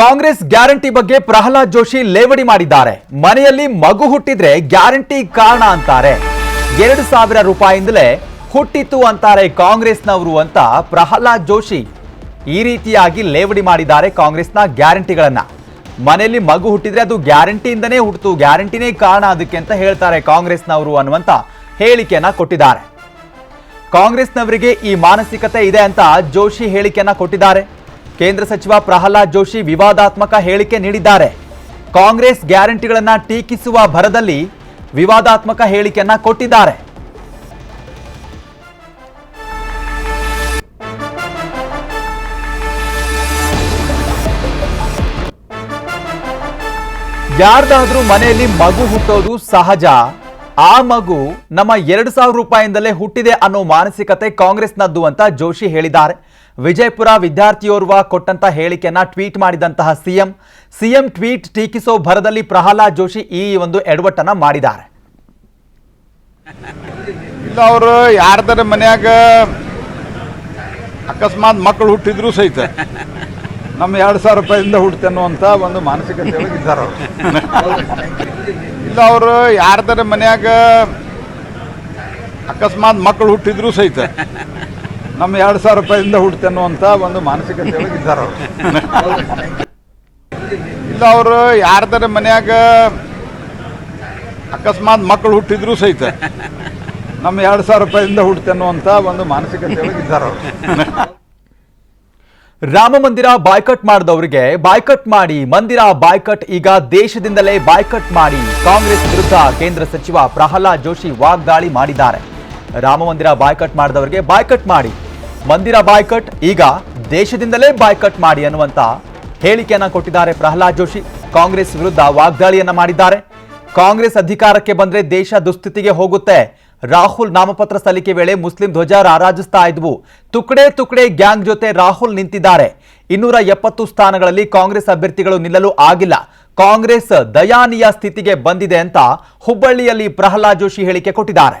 Congress guarantee ಬಗ್ಗೆ ಪ್ರಹ್ಲಾದ್ ಜೋಶಿ ಲೇವಡಿ ಮಾಡಿದ್ದಾರೆ. ಮನೆಯಲ್ಲಿ ಮಗು ಹುಟ್ಟಿದ್ರೆ ಗ್ಯಾರಂಟಿ ಕಾರಣ ಅಂತಾರೆ. ಎರಡು ಸಾವಿರ ರೂಪಾಯಿಂದಲೇ ಹುಟ್ಟಿತ್ತು ಅಂತಾರೆ ಕಾಂಗ್ರೆಸ್ನವರು ಅಂತ ಪ್ರಹ್ಲಾದ್ ಜೋಶಿ ಈ ರೀತಿಯಾಗಿ ಲೇವಡಿ ಮಾಡಿದ್ದಾರೆ ಕಾಂಗ್ರೆಸ್ನ ಗ್ಯಾರಂಟಿಗಳನ್ನ. ಮನೆಯಲ್ಲಿ ಮಗು ಹುಟ್ಟಿದ್ರೆ ಅದು ಗ್ಯಾರಂಟಿಯಿಂದನೇ ಹುಟ್ಟಿತು, ಗ್ಯಾರಂಟಿನೇ ಕಾರಣ ಅದಕ್ಕೆ ಅಂತ ಹೇಳ್ತಾರೆ ಕಾಂಗ್ರೆಸ್ನವರು ಅನ್ನುವಂತ ಹೇಳಿಕೆಯನ್ನ ಕೊಟ್ಟಿದ್ದಾರೆ. ಕಾಂಗ್ರೆಸ್ನವರಿಗೆ ಈ ಮಾನಸಿಕತೆ ಇದೆ ಅಂತ ಜೋಶಿ ಹೇಳಿಕೆಯನ್ನ ಕೊಟ್ಟಿದ್ದಾರೆ. ಕೇಂದ್ರ ಸಚಿವ ಪ್ರಹ್ಲಾದ್ ಜೋಶಿ ವಿವಾದಾತ್ಮಕ ಹೇಳಿಕೆ ನೀಡಿದ್ದಾರೆ. ಕಾಂಗ್ರೆಸ್ ಗ್ಯಾರಂಟಿಗಳನ್ನ ಟೀಕಿಸುವ ಭರದಲ್ಲಿ ವಿವಾದಾತ್ಮಕ ಹೇಳಿಕೆಯನ್ನ ಕೊಟ್ಟಿದ್ದಾರೆ. ಯಾರ್ದಾದ್ರೂ ಮನೆಯಲ್ಲಿ ಮಗು ಹುಟ್ಟೋದು ಸಹಜ. ಆ ಮಗು ನಮ್ಮ ಎರಡು ಸಾವಿರ ರೂಪಾಯಿಂದಲೇ ಹುಟ್ಟಿದೆ ಅನ್ನೋ ಮಾನಸಿಕತೆ ಕಾಂಗ್ರೆಸ್ನದ್ದು ಅಂತ ಜೋಶಿ ಹೇಳಿದ್ದಾರೆ. ವಿಜಯಪುರ ವಿದ್ಯಾರ್ಥಿಯೋರ್ವ ಕೊಟ್ಟಂತ ಹೇಳಿಕೆಯನ್ನ ಟ್ವೀಟ್ ಮಾಡಿದಂತಹ ಸಿಎಂ. ಸಿಎಂ ಟ್ವೀಟ್ ಟೀಕಿಸೋ ಭರದಲ್ಲಿ ಪ್ರಹ್ಲಾದ್ ಜೋಶಿ ಈ ಒಂದು ಎಡವಟ್ಟನ್ನ ಮಾಡಿದ್ದಾರೆ. ಇಲ್ಲ, ಅವರು ಯಾರ್ದಾರ ಮನೆಯಾಗ ಅಕಸ್ಮಾತ್ ಮಕ್ಕಳು ಹುಟ್ಟಿದ್ರು ಸಹಿತ ನಮ್ಮ ಎರಡು ಸಾವಿರ ರೂಪಾಯಿಂದ ಹುಡ್ತೇನೋ ಅಂತ ಒಂದು ಮಾನಸಿಕತೆ ಇದ್ದಾರೆ ಅವರು. ಇಲ್ಲ, ಅವರು ಯಾರ್ದಾರ ಮನೆಯಾಗ ಅಕಸ್ಮಾತ್ ಮಕ್ಕಳು ಹುಟ್ಟಿದ್ರು ಸಹಿತ ನಮ್ಮ ಎರಡು ಸಾವಿರ ರೂಪಾಯಿಂದ ಹುಡ್ತೆ ಅನ್ನುವಂಥ ಒಂದು ಮಾನಸಿಕತೆ ಇದ್ದಾರೆ ಇಲ್ಲ, ಅವರು ಯಾರ್ದಾರ ಮನ್ಯಾಗ ಅಕಸ್ಮಾತ್ ಮಕ್ಕಳು ಹುಟ್ಟಿದ್ರು ಸಹಿತ ನಮ್ಮ ಎರಡು ಸಾವಿರ ರೂಪಾಯಿಂದ ಹುಡ್ತೆ ಅನ್ನುವಂತ ಒಂದು ಮಾನಸಿಕತೆ ಇದ್ದಾರೆ ರಾಮ ಮಂದಿರ ಬಾಯ್ಕಟ್ ಮಾಡಿದವರಿಗೆ ಬಾಯ್ಕಟ್ ಮಾಡಿ, ಮಂದಿರ ಬಾಯ್ಕಟ್ ಈಗ ದೇಶದಿಂದಲೇ ಬಾಯ್ಕಟ್ ಮಾಡಿ ಕಾಂಗ್ರೆಸ್ ವಿರುದ್ಧ ಕೇಂದ್ರ ಸಚಿವ ಪ್ರಹ್ಲಾದ್ ಜೋಶಿ ವಾಗ್ದಾಳಿ ಮಾಡಿದ್ದಾರೆ. ರಾಮ ಮಂದಿರ ಬಾಯ್ಕಟ್ ಮಾಡಿದವರಿಗೆ ಬಾಯ್ಕಟ್ ಮಾಡಿ. ಮಂದಿರ ಬಾಯ್ಕಟ್, ಈಗ ದೇಶದಿಂದಲೇ ಬಾಯ್ಕಟ್ ಮಾಡಿ ಅನ್ನುವಂತ ಹೇಳಿಕೆಯನ್ನ ಕೊಟ್ಟಿದ್ದಾರೆ ಪ್ರಹ್ಲಾದ್ ಜೋಶಿ. ಕಾಂಗ್ರೆಸ್ ವಿರುದ್ಧ ವಾಗ್ದಾಳಿಯನ್ನ ಮಾಡಿದ್ದಾರೆ. ಕಾಂಗ್ರೆಸ್ ಅಧಿಕಾರಕ್ಕೆ ಬಂದ್ರೆ ದೇಶ ದುಸ್ಥಿತಿಗೆ ಹೋಗುತ್ತೆ. ರಾಹುಲ್ ನಾಮಪತ್ರ ಸಲ್ಲಿಕೆ ವೇಳೆ ಮುಸ್ಲಿಂ ಧ್ವಜ ರಾರಾಜಿಸ್ತಾ ಇದ್ವು. ತುಕಡೆ ತುಕಡೆ ಗ್ಯಾಂಗ್ ಜೊತೆ ರಾಹುಲ್ ನಿಂತಿದ್ದಾರೆ. ಇನ್ನೂರ ಎಪ್ಪತ್ತು ಸ್ಥಾನಗಳಲ್ಲಿ ಕಾಂಗ್ರೆಸ್ ಅಭ್ಯರ್ಥಿಗಳು ನಿಲ್ಲಲು ಆಗಿಲ್ಲ. ಕಾಂಗ್ರೆಸ್ ದಯಾನೀಯ ಸ್ಥಿತಿಗೆ ಬಂದಿದೆ ಅಂತ ಹುಬ್ಬಳ್ಳಿಯಲ್ಲಿ ಪ್ರಹ್ಲಾದ್ ಜೋಶಿ ಹೇಳಿಕೆ ಕೊಟ್ಟಿದ್ದಾರೆ.